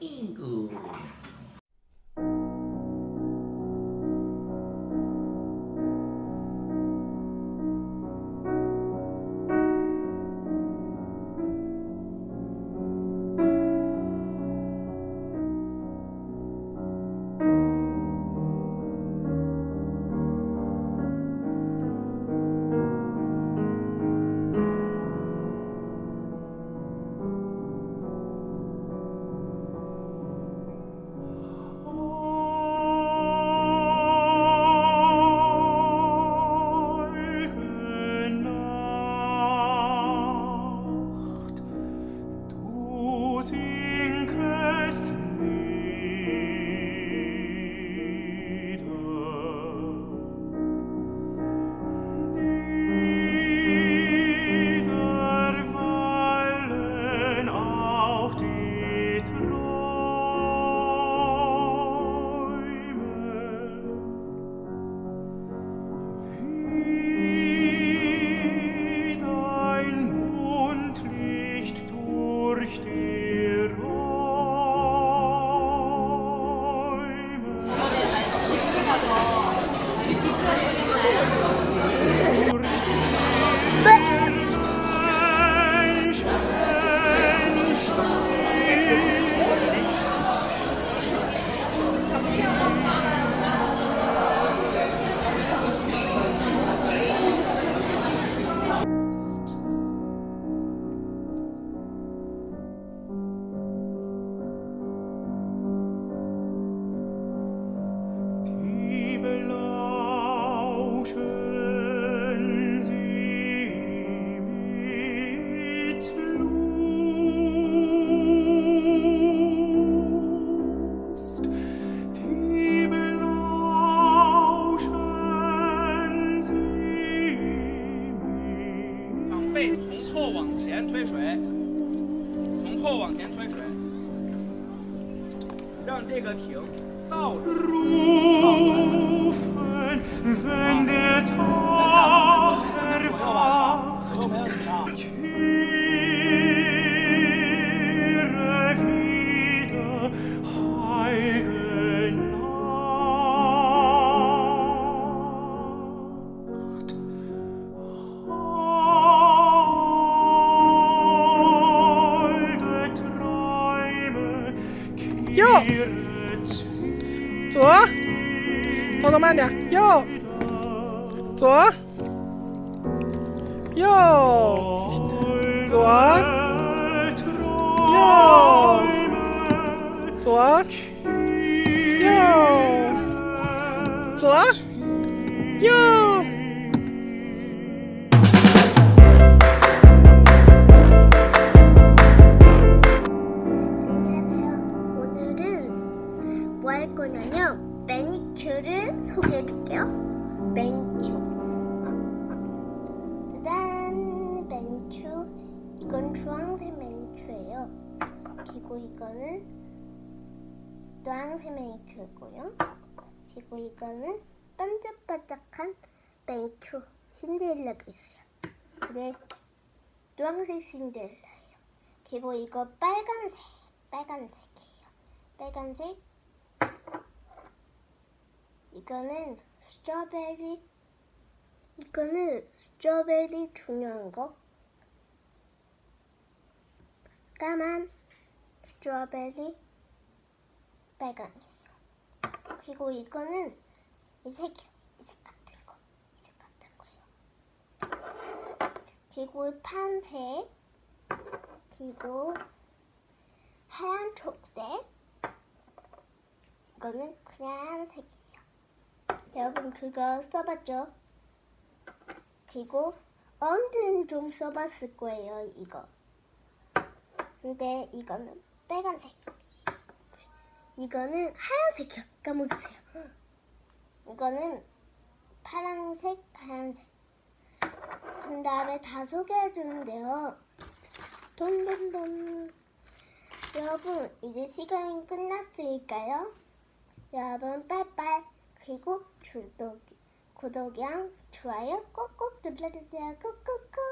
English. Bye. 从后往前推水，从后往前推水，让这个艇倒着。右左，动作慢点，右，左，右，左，右，左，右，左，右。 이건 주황색 매니큐예요. 그리고 이거는 노란색 매니큐고요. 그리고 이거는 반짝반짝한 매니큐 신데렐라가 있어요. 네, 노란색 신데렐라예요. 그리고 이거 빨간색, 빨간색이에요. 빨간색. 이거는 스트로베리. 이거는 스트로베리 중요한 거. 까만 스트로베리 빨간이에요. 그리고 이거는 이 색, 이색 같은 거, 이색 같은 거예요. 그리고 파란색. 그리고 하얀 초록색 이거는 그냥 색이에요 여러분 그거 써봤죠? 그리고 언제는 좀 써봤을 거예요 이거 근데 이거는 빨간색. 이거는 하얀색이요 까먹었어요 이거는 파란색 하얀색. 그 다음에 다 소개해 주는데요. 돈돈돈. 여러분 이제 시간이 끝났으니까요. 여러분 빠이빠이. 그리고 구독, 구독이랑 좋아요 꼭꼭 눌러주세요. 꾹꾹꾹